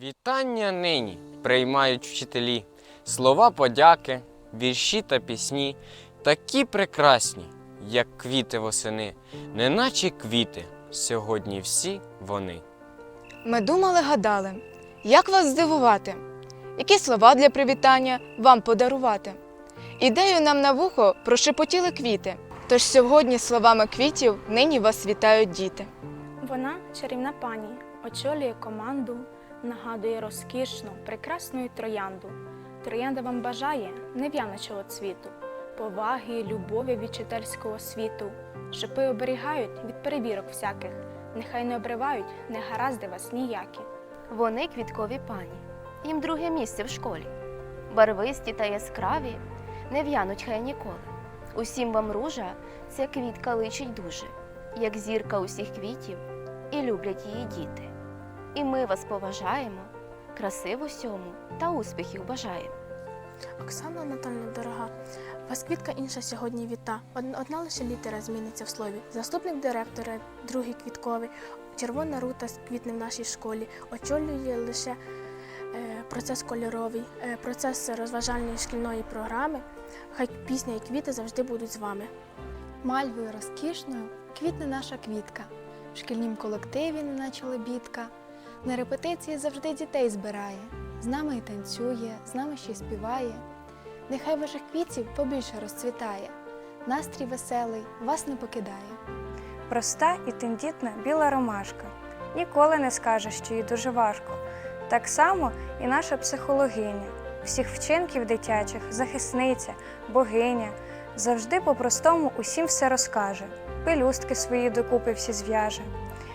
Вітання нині приймають вчителі, слова подяки, вірші та пісні, такі прекрасні, як квіти восени, неначе квіти, сьогодні всі вони. Ми думали, гадали, як вас здивувати, які слова для привітання вам подарувати. Ідею нам на вухо прошепотіли квіти. Тож сьогодні словами квітів нині вас вітають діти. Вона чарівна пані, очолює команду, нагадує розкішну, прекрасну троянду. Троянда вам бажає нев'яночого цвіту, поваги, любові від чительського світу. Шипи оберігають від перевірок всяких, нехай не обривають негаразди вас ніякі. Вони квіткові пані, їм друге місце в школі. Барвисті та яскраві, не в'януть хай ніколи. Усім вам ружа, ця квітка личить дуже, як зірка усіх квітів, і люблять її діти. І ми вас поважаємо, краси в усьому та успіхів бажаємо. Оксана Анатольовна дорога, вас квітка інша сьогодні віта. Одна лише літера зміниться в слові. Заступник директора, другий квітковий, червона рута квітне в нашій школі, очолює лише е, процес кольоровий, е, процес розважальної шкільної програми. Хай пісня і квіти завжди будуть з вами. Мальвою розкішною квітне наша квітка. В шкільнім колективі неначе лебідка. На репетиції завжди дітей збирає. З нами і танцює, з нами ще й співає. Нехай ваших квітів побільше розцвітає. Настрій веселий вас не покидає. Проста і тендітна біла ромашка. Ніколи не скаже, що їй дуже важко. Так само і наша психологиня, всіх вчинків дитячих, захисниця, богиня, завжди по-простому усім все розкаже, пелюстки свої докупи всі зв'яже.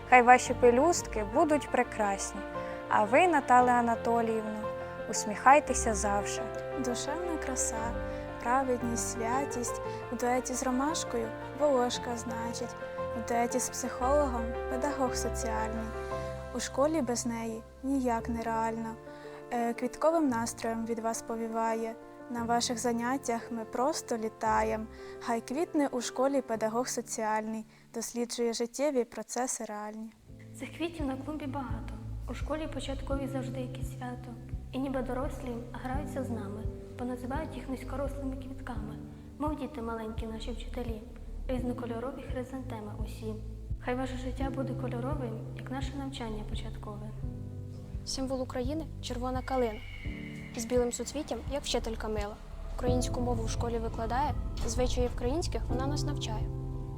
Хай ваші пелюстки будуть прекрасні, а ви, Наталя Анатоліївна, усміхайтеся завжди. Душевна краса, праведність, святість в дуеті з ромашкою волошка значить, в дуеті з психологом педагог соціальний. У школі без неї ніяк не реально. Е, Квітковим настроєм від вас повіває. На ваших заняттях ми просто літаєм. Хай квітне у школі педагог соціальний, досліджує життєві процеси реальні. Цих квітів на клумбі багато. У школі початкові завжди якесь свято. І ніби дорослі граються з нами, бо називають їх низькорослими квітками, мов діти маленькі наші вчителі, різнокольорові хризантеми усі. Хай ваше життя буде кольоровим, як наше навчання початкове. Символ України червона калина. Із білим суцвіттям, як вчителька мила. Українську мову в школі викладає, звичаїв українських вона нас навчає.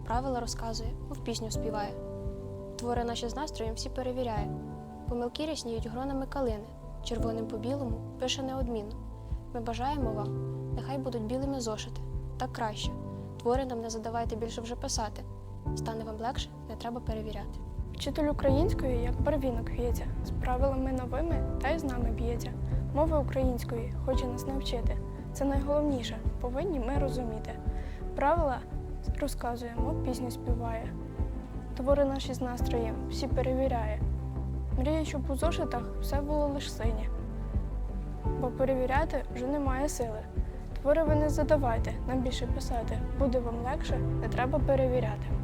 Правила розказує, мов пісню співає. Твори наші з настроєм всі перевіряє. Помилки рясніють гронами калини, червоним по білому пише неодмінно. Ми бажаємо вам, нехай будуть білими зошити. Так краще. Твори нам не задавайте більше вже писати. Стане вам легше, не треба перевіряти. Вчитель української, як барвінок в'ється, з правилами новими та й з нами б'ється. Мови української хоче нас навчити. Це найголовніше, повинні ми розуміти. Правила розказує, мов пісню співає. Твори наші з настроєм всі перевіряє. Мріє, щоб у зошитах все було лиш синє. Бо перевіряти вже немає сили. Твори ви не задавайте, нам більше писати. Буде вам легше, не треба перевіряти.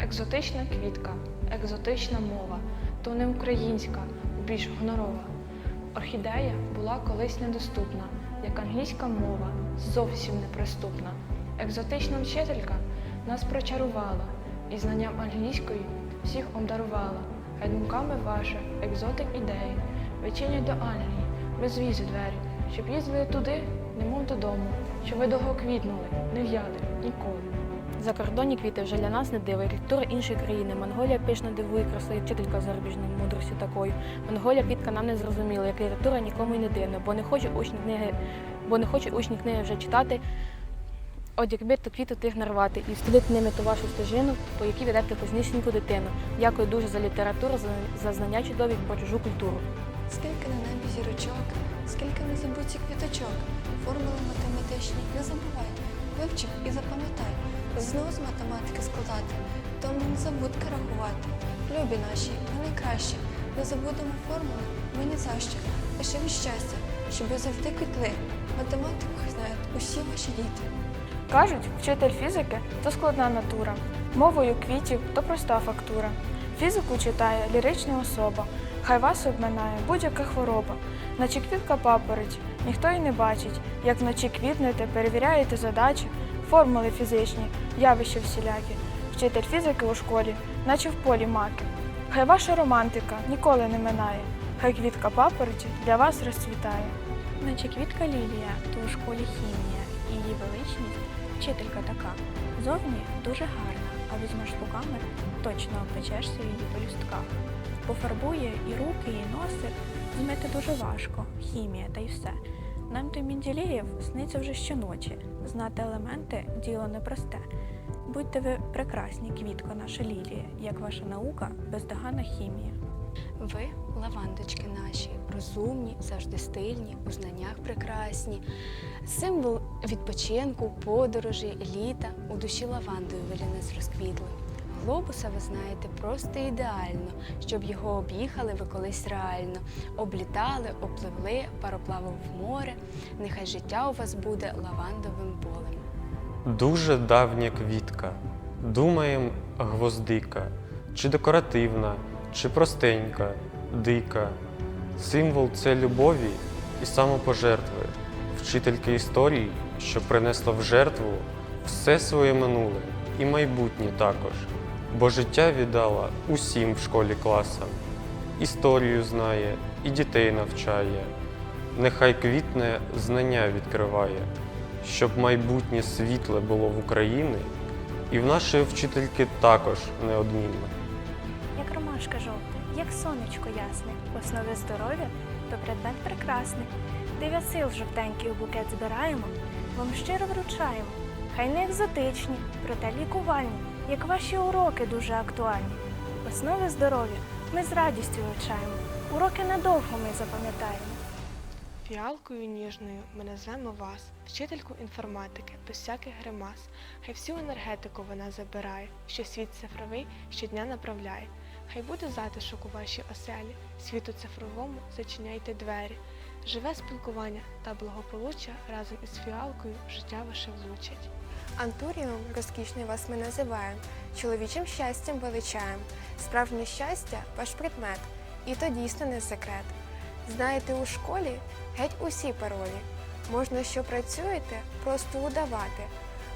Екзотична квітка, екзотична мова, то не українська, більш гонорова. Орхідея була колись недоступна, як англійська мова, зовсім неприступна. Екзотична вчителька нас прочарувала і знанням англійської всіх обдарувала. Хай думками ваших екзотик ідеї відчинять до Англії, без візи двері, щоб їздили туди, немов додому, щоб ви довго квітнули, не в'яли ніколи. Закордонні квіти вже для нас не диво, архітектура іншої країни. Монголія пишно дивує красою, вчителька зарубіжної мудрості такою. Монголія квітка нам не зрозуміла, як література нікому й не дивна, бо не хочуть учні книги, бо не хочуть учні книги вже читати. От якби то квіти тих нарвати і встелити ними ту вашу стежину, по якій ведете пізнішеньку дитину. Дякую дуже за літературу, за, за знання чудові про чужу культуру. Скільки на небі зірочок, скільки не забуті квіточок, формули математичні не забувай, вивчив і запам'ятай, знову з математики складати, тому не забудьте рахувати. Любі наші, ми найкращі, не забудемо формули, ми ні за що. Лише від щастя, щоб завжди квітли, математику знають усі ваші діти. Кажуть, вчитель фізики то складна натура, мовою квітів то проста фактура. Фізику читає лірична особа, хай вас обминає будь-яка хвороба. Наче квітка папороть, ніхто й не бачить, як вночі квітнете, перевіряєте задачі, формули фізичні, явища всілякі. Вчитель фізики у школі, наче в полі маки. Хай ваша романтика ніколи не минає, хай квітка папороті для вас розцвітає. Наче квітка лілія, то у школі хімія, її величність вчителька така. Зовні дуже гарна, а візьмеш руками, точно опечешся в її пелюстках. Пофарбує і руки, і носи, змити дуже важко, хімія та й все. Нам той Мінділеєв сниться вже щоночі. Знати елементи діло непросте. Будьте ви прекрасні, квітко наша лілія, як ваша наука, бездоганна хімія. Ви лавандочки наші, розумні, завжди стильні, у знаннях прекрасні. Символ відпочинку, подорожі, літа у душі лавандою ви для нас розквітли. Глобуса ви знаєте просто ідеально, щоб його об'їхали ви колись реально. Облітали, опливли, пароплавом в море. Нехай життя у вас буде лавандовим полем. Дуже давня квітка. Думаєм, гвоздика, чи декоративна, чи простенька, дика. Символ це любові і самопожертви, вчительки історії, що принесла в жертву все своє минуле і майбутнє також, бо життя віддала усім в школі класам. Історію знає і дітей навчає. Нехай квітне знання відкриває щоб майбутнє світле було в Україні, і в нашої вчительки також неодмінно. Як ромашка жовта, як сонечко ясне, в основі здоров'я то предмет прекрасний. Дев'ять сил жовтенький у букет збираємо, вам щиро вручаємо. Хай не екзотичні, проте лікувальні, як ваші уроки дуже актуальні. В основі здоров'я ми з радістю вивчаємо. Уроки надовго ми запам'ятаємо. Фіалкою ніжною ми назвемо вас, вчительку інформатики, без всяких гримас. Хай всю енергетику вона забирає, що світ цифровий щодня направляє. Хай буде затишок у вашій оселі, світу цифровому зачиняйте двері. Живе спілкування та благополуччя разом із фіалкою життя ваше влучать. Антуріум розкішний вас ми називаємо, чоловічим щастям величаємо. Справжнє щастя ваш предмет, і то дійсно не секрет. Знаєте, у школі геть усі паролі. Можна, що працюєте, просто удавати,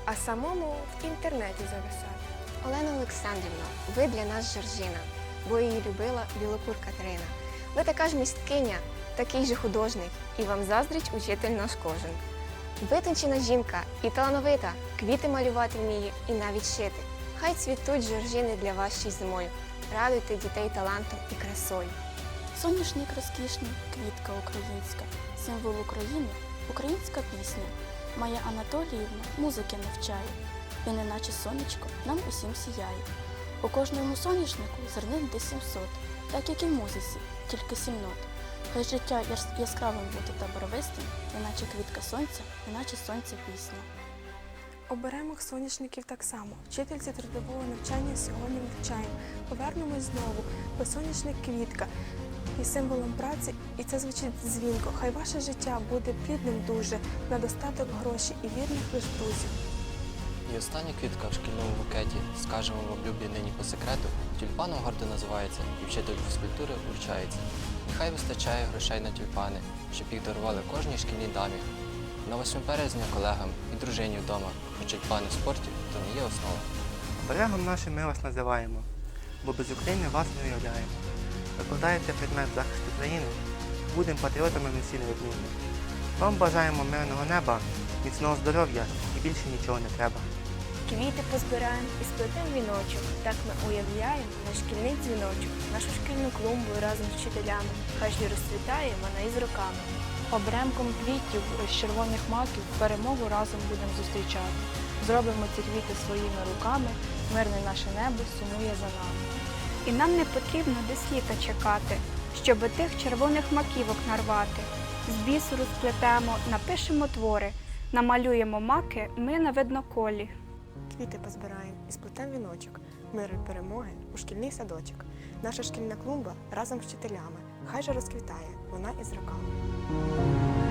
а самому в інтернеті зависати. Олена Олександрівна, ви для нас Жоржина, бо її любила білокур Катерина. Ви така ж місткиня, такий же художник, і вам заздрить учитель наш кожен. Витончена жінка і талановита, квіти малювати вміє і навіть шити. Хай цвітуть жоржини для вас ще зимою. Радуйте дітей талантом і красою. Соняшник розкішний, квітка українська, символ України, українська пісня. Майя Анатоліївна музики навчає, і неначе сонечко нам усім сіяє. У кожному соняшнику зернин десь 700, так як і в музиці, тільки сім нот. Хай життя яскравим буде та барвистим, неначе квітка сонця, неначе сонця пісня. Оберемо соняшників так само. Вчительці трудового навчання сьогодні вивчаємо. Повернемось знову, бо соняшник квітка і символом праці, і це звучить дзвінко. Хай ваше життя буде плідним дуже, на достаток грошей і вірних лиш друзів. І остання квітка в шкільному букеті, скажемо вам любі нині по секрету, тюльпаном гордо називається і вчитель фізкультури вручається. Нехай вистачає грошей на тюльпани, щоб їх дарували кожній шкільній дамі. На 8 березня колегам і дружині вдома, хоч тюльпани в спорті, то не є основа. Берегом нашим ми вас називаємо, бо без України вас не уявляємо. Викладаєте предмет захисту країни, будемо патріотами ми всі неодмінні. Вам бажаємо мирного неба, міцного здоров'я і більше нічого не треба. Квіти позбираємо і сплетемо віночок. Так ми уявляємо наш шкільний дзвіночок, нашу шкільну клумбу разом з вчителями. Хай ж і розцвітає вона із роками. Обремком квітів з червоних маків перемогу разом будемо зустрічати. Зробимо ці квіти своїми руками, мирне наше небо сумує за нами. І нам не потрібно десь літа чекати, щоби тих червоних маківок нарвати. З бісеру сплетемо, напишемо твори, намалюємо маки ми на видноколі. Квіти позбираємо і сплетемо віночок. Миру й перемоги у шкільний садочок. Наша шкільна клумба разом з вчителями. Хай же розквітає вона із роками.